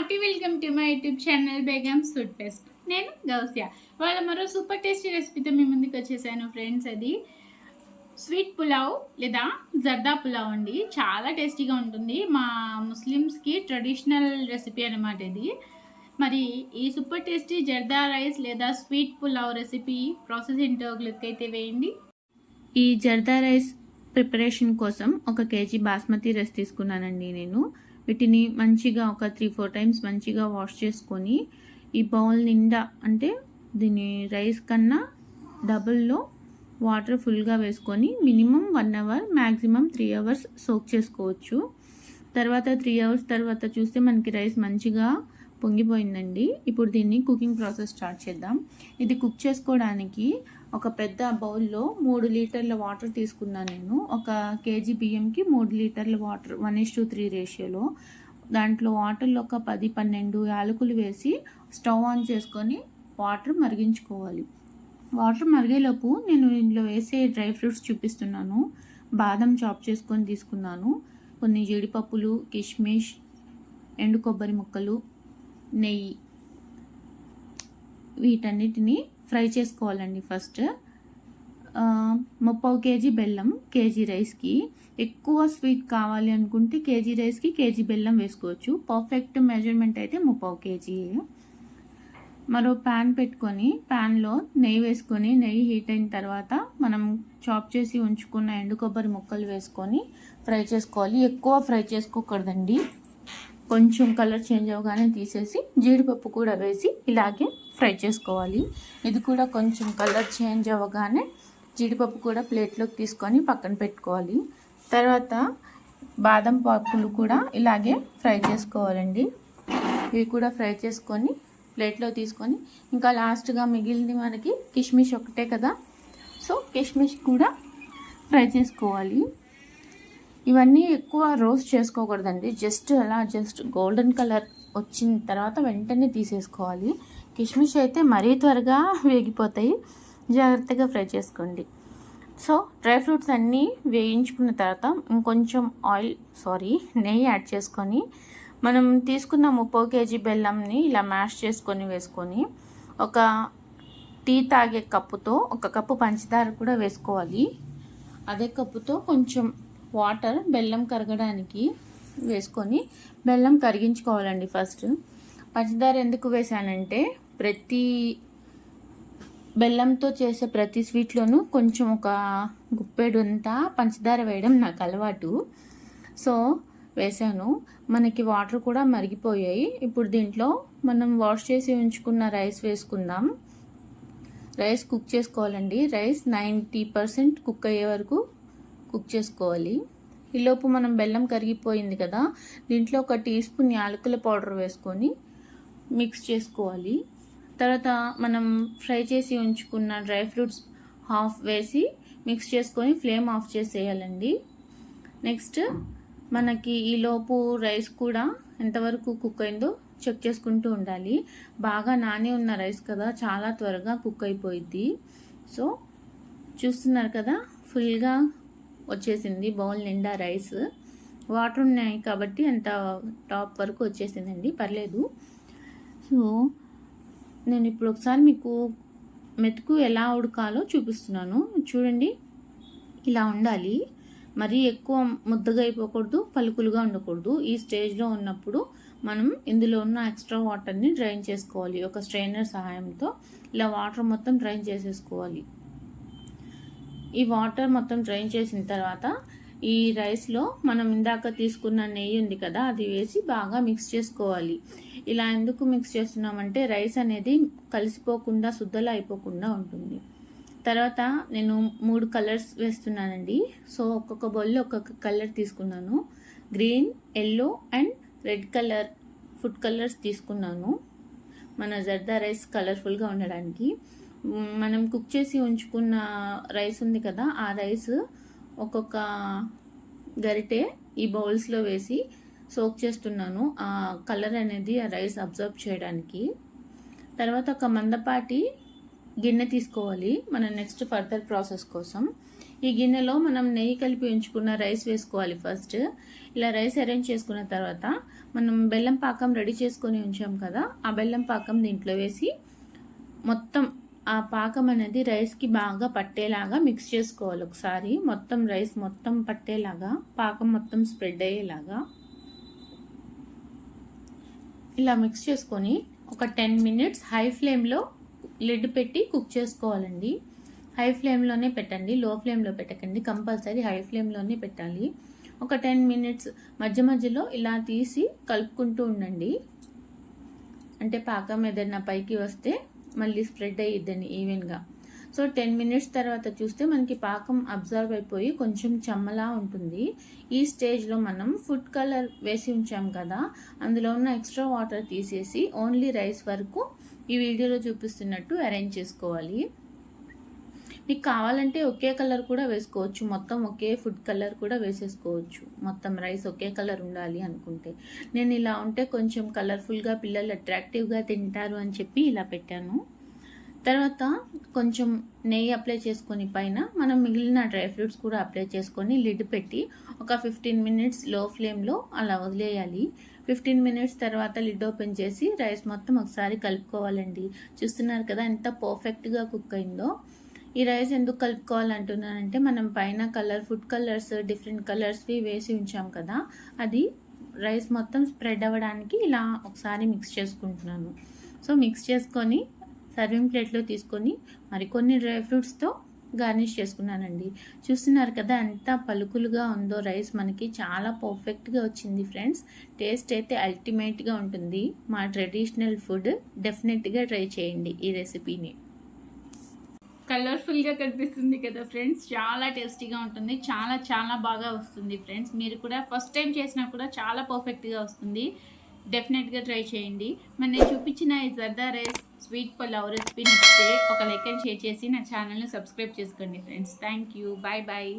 Hearty welcome to my YouTube channel Begum food fest నేను గౌస్యా. వాళ్ళ మరో సూపర్ టేస్టీ రెసిపీతో మీ ముందుకు వచ్చేసాను ఫ్రెండ్స్ అది. స్వీట్ పులావ్ లేదా జర్దా పులావ్ అండి. చాలా టేస్టీగా ఉంటుంది. మా ముస్లిమ్స్కి ట్రెడిషనల్ రెసిపీ అనమాట ఇది. మరి ఈ సూపర్ టేస్టీ జర్దా రైస్ లేదా స్వీట్ పులావ్ రెసిపీ ప్రాసెస్ ఏంటో క్లిక్ అయితే వేయండి. ఈ జర్దా రైస్ ప్రిపరేషన్ కోసం ఒక కేజీ బాస్మతి రైస్ తీసుకున్నానండి నేను. వీటిని మంచిగా ఒక త్రీ ఫోర్ టైమ్స్ మంచిగా వాష్ చేసుకొని ఈ బౌల్ నిండా అంటే దీని రైస్ కన్నా డబుల్లో వాటర్ ఫుల్గా వేసుకొని minimum one hour maximum three hours soak చేసుకోవచ్చు. తర్వాత త్రీ అవర్స్ తర్వాత చూస్తే మనకి రైస్ మంచిగా పొంగిపోయిందండి. ఇప్పుడు దీన్ని కుకింగ్ ప్రాసెస్ స్టార్ట్ చేద్దాం. ఇది కుక్ చేసుకోవడానికి ఒక పెద్ద బౌల్లో మూడు లీటర్ల వాటర్ తీసుకున్నాను నేను. ఒక కేజీ బియ్యంకి మూడు లీటర్ల water one is two three రేషియోలో. దాంట్లో వాటర్లో ఒక పది పన్నెండు యాలకులు వేసి స్టవ్ ఆన్ చేసుకొని వాటర్ మరిగించుకోవాలి. వాటర్ మరిగేలోపు నేను ఇందులో వేసే డ్రై ఫ్రూట్స్ చూపిస్తున్నాను. బాదం చాప్ చేసుకొని తీసుకున్నాను. కొన్ని జీడిపప్పులు కిష్మిష్ ఎండు కొబ్బరి ముక్కలు నెయ్యి. వీటన్నిటిని ఫ్రై చేసుకోవాలండి ఫస్ట్. ముప్పై కేజీ బెల్లం కేజీ రైస్కి. ఎక్కువ స్వీట్ కావాలి అనుకుంటే కేజీ రైస్కి కేజీ బెల్లం వేసుకోవచ్చు. పర్ఫెక్ట్ మెజర్మెంట్ అయితే ముప్పై కేజీ. మరో ప్యాన్ పెట్టుకొని ప్యాన్లో నెయ్యి వేసుకొని నెయ్యి హీట్ అయిన తర్వాత మనం చాప్ చేసి ఉంచుకున్న ఎండు కొబ్బరి ముక్కలు వేసుకొని ఫ్రై చేసుకోవాలి. ఎక్కువ ఫ్రై చేసుకోకూడదండి. కొంచెం కలర్ చేంజ్ అవగానే తీసేసి జీడిపప్పు కూడా వేసి ఇలాగే ఫ్రై చేసుకోవాలి. ఇది కూడా కొంచెం కలర్ చేంజ్ అవ్వగానే జీడిపప్పు కూడా ప్లేట్లోకి తీసుకొని పక్కన పెట్టుకోవాలి. తర్వాత బాదం పప్పులు కూడా ఇలాగే ఫ్రై చేసుకోవాలండి. ఇవి కూడా ఫ్రై చేసుకొని ప్లేట్లో తీసుకొని ఇంకా లాస్ట్గా మిగిలింది మనకి కిష్మిష్ ఒకటే కదా. సో కిష్మిష్ కూడా ఫ్రై చేసుకోవాలి. ఇవన్నీ ఎక్కువ రోస్ట్ చేసుకోకూడదండి. జస్ట్ అలా జస్ట్ గోల్డెన్ కలర్ వచ్చిన తర్వాత వెంటనే తీసేసుకోవాలి. కిష్మిష్ అయితే మరీ త్వరగా వేగిపోతాయి. జాగ్రత్తగా ఫ్రై చేసుకోండి. సో డ్రై ఫ్రూట్స్ అన్నీ వేయించుకున్న తర్వాత ఇంకొంచెం ఆయిల్ సారీ నెయ్యి యాడ్ చేసుకొని మనం తీసుకున్న ముప్పై కేజీ బెల్లంని ఇలా మ్యాష్ చేసుకొని వేసుకొని ఒక టీ తాగే కప్పుతో ఒక కప్పు పంచదార కూడా వేసుకోవాలి. అదే కప్పుతో కొంచెం వాటర్ బెల్లం కరగడానికి వేసుకొని బెల్లం కరిగించుకోవాలండి ఫస్ట్. పంచదార ఎందుకు వేసానంటే ప్రతి బెల్లంతో చేసే ప్రతి స్వీట్లోనూ కొంచెం ఒక గుప్పెడు అంతా పంచదార వేయడం నాకు అలవాటు. సో వేసాను. మనకి వాటర్ కూడా మరిగిపోయాయి. ఇప్పుడు దీంట్లో మనం వాష్ చేసి ఉంచుకున్న రైస్ వేసుకుందాం. రైస్ కుక్ చేసుకోవాలండి. రైస్ నైంటీ పర్సెంట్ కుక్ అయ్యే వరకు కుక్ చేసుకోవాలి. ఈలోపు మనం బెల్లం కరిగిపోయింది కదా దీంట్లో ఒక టీ స్పూన్ యాలకుల పౌడర్ వేసుకొని మిక్స్ చేసుకోవాలి. తర్వాత మనం ఫ్రై చేసి ఉంచుకున్న డ్రై ఫ్రూట్స్ హాఫ్ వేసి మిక్స్ చేసుకొని ఫ్లేమ్ ఆఫ్ చేసేయాలండి. నెక్స్ట్ మనకి ఈలోపు రైస్ కూడా ఎంతవరకు కుక్ అయిందో చెక్ చేసుకుంటూ ఉండాలి. బాగా నాని ఉన్న రైస్ కదా చాలా త్వరగా కుక్ అయిపోయిద్ది. సో చూస్తున్నారు కదా ఫుల్గా వచ్చేసింది. బౌల్ నిండా రైస్. వాటర్ ఉన్నాయి కాబట్టి అంత టాప్ వరకు వచ్చేసిందండి. పర్లేదు. సో నేను ఇప్పుడు ఒకసారి మీకు మెతుకు ఎలా ఉడకాలో చూపిస్తున్నాను. చూడండి. ఇలా ఉండాలి. మరీ ఎక్కువ ముద్దగా అయిపోకూడదు పలుకులుగా ఉండకూడదు. ఈ స్టేజ్లో ఉన్నప్పుడు మనం ఇందులో ఉన్న ఎక్స్ట్రా వాటర్ని డ్రైన్ చేసుకోవాలి. ఒక స్ట్రైనర్ సహాయంతో. ఇలా వాటర్ మొత్తం డ్రైన్ చేసేసుకోవాలి. ఈ వాటర్ మొత్తం డ్రైన్ చేసిన తర్వాత ఈ రైస్లో మనం ఇందాక తీసుకున్న నెయ్యి ఉంది కదా అది వేసి బాగా మిక్స్ చేసుకోవాలి. ఇలా ఎందుకు మిక్స్ చేస్తున్నామంటే రైస్ అనేది కలిసిపోకుండా శుద్ధలా అయిపోకుండా ఉంటుంది. తర్వాత నేను మూడు కలర్స్ వేస్తున్నానండి. సో ఒక్కొక్క బౌల్లో ఒక్కొక్క కలర్ తీసుకున్నాను. Green yellow and red colour food colours తీసుకున్నాను. మన జర్దా రైస్ కలర్ఫుల్గా ఉండడానికి. మనం కుక్ చేసి ఉంచుకున్న రైస్ ఉంది కదా ఆ రైస్ ఒక్కొక్క గరిటె ఈ బౌల్స్లో వేసి సోక్ చేస్తున్నాను. ఆ కలర్ అనేది ఆ రైస్ అబ్జర్వ్ చేయడానికి. తర్వాత ఒక మందపాటి గిన్నె తీసుకోవాలి మన నెక్స్ట్ ఫర్దర్ ప్రాసెస్ కోసం. ఈ గిన్నెలో మనం నెయ్యి కలిపి ఉంచుకున్న రైస్ వేసుకోవాలి ఫస్ట్ ఇలా రైస్ అరేంజ్ చేసుకున్న తర్వాత మనం బెల్లం పాకం రెడీ చేసుకొని ఉంచాం కదా ఆ బెల్లం పాకం దీంట్లో వేసి మొత్తం ఆ పాకం అనేది రైస్కి బాగా పట్టేలాగా మిక్స్ చేసుకోవాలి ఒకసారి. మొత్తం రైస్ మొత్తం పట్టేలాగా పాకం మొత్తం స్ప్రెడ్ అయ్యేలాగా. ఇలా మిక్స్ చేసుకొని ఒక టెన్ మినిట్స్ హై ఫ్లేమ్లో లిడ్ పెట్టి కుక్ చేసుకోవాలండి. హై ఫ్లేమ్లోనే పెట్టండి లో ఫ్లేమ్లో పెట్టకండి కంపల్సరీ హై ఫ్లేమ్లోనే పెట్టాలి. ఒక టెన్ మినిట్స్ మధ్య మధ్యలో ఇలా తీసి కలుపుకుంటూ ఉండండి. అంటే పాకం ఏదైనా పైకి వస్తే మళ్ళీ స్ప్రెడ్ అయ్యిద్దని ఈవెన్గా. సో టెన్ మినిట్స్ తర్వాత చూస్తే మనకి పాకం అబ్జర్వ్ అయిపోయి కొంచెం చెమ్మలా ఉంటుంది. ఈ స్టేజ్లో మనం ఫుడ్ కలర్ వేసి ఉంచాం కదా అందులో ఉన్న ఎక్స్ట్రా వాటర్ తీసేసి ఓన్లీ రైస్ వరకు ఈ వీడియోలో చూపిస్తున్నట్టు అరేంజ్ చేసుకోవాలి. మీకు కావాలంటే ఒకే కలర్ కూడా వేసుకోవచ్చు. మొత్తం ఒకే ఫుడ్ కలర్ కూడా వేసేసుకోవచ్చు. మొత్తం రైస్ ఒకే కలర్ ఉండాలి అనుకుంటే. నేను ఇలా ఉంటే కొంచెం కలర్ఫుల్గా పిల్లలు అట్రాక్టివ్గా తింటారు అని చెప్పి ఇలా పెట్టాను. తర్వాత కొంచెం నెయ్యి అప్లై చేసుకొని పైన మనం మిగిలిన డ్రై ఫ్రూట్స్ కూడా అప్లై చేసుకొని లిడ్ పెట్టి ఒక ఫిఫ్టీన్ మినిట్స్లో ఫ్లేమ్లో అలా వదిలేయాలి. ఫిఫ్టీన్ మినిట్స్ తర్వాత లిడ్ ఓపెన్ చేసి రైస్ మొత్తం ఒకసారి కలుపుకోవాలండి. చూస్తున్నారు కదా ఎంత పర్ఫెక్ట్గా కుక్ అయిందో. ఈ రైస్ ఎందుకు కలుపుకోవాలంటున్నానంటే మనం పైన కలర్ ఫుడ్ కలర్స్ డిఫరెంట్ కలర్స్వి వేసి ఉంచాం కదా అది రైస్ మొత్తం స్ప్రెడ్ అవ్వడానికి ఇలా ఒకసారి మిక్స్ చేసుకుంటున్నాను. సో మిక్స్ చేసుకొని సర్వింగ్ ప్లేట్లో తీసుకొని మరికొన్ని డ్రై ఫ్రూట్స్తో గార్నిష్ చేసుకున్నానండి. చూస్తున్నారు కదా ఎంత పలుకులుగా ఉందో రైస్ మనకి చాలా పర్ఫెక్ట్గా వచ్చింది ఫ్రెండ్స్. టేస్ట్ అయితే అల్టిమేట్గా ఉంటుంది. మా ట్రెడిషనల్ ఫుడ్ డెఫినెట్గా ట్రై చేయండి ఈ రెసిపీని. కలర్ఫుల్గా కనిపిస్తుంది కదా ఫ్రెండ్స్. చాలా టేస్టీగా ఉంటుంది. చాలా చాలా బాగా వస్తుంది ఫ్రెండ్స్. మీరు కూడా ఫస్ట్ టైం చేసినా కూడా చాలా పర్ఫెక్ట్గా వస్తుంది. డెఫినెట్గా ట్రై చేయండి. మరి నేను చూపించిన ఈ zarda rice sweet pulao recipe నచ్చితే ఒక లైక్ అండ్ షేర్ చేసి నా ఛానల్ని సబ్స్క్రైబ్ చేసుకోండి friends. Thank you bye bye.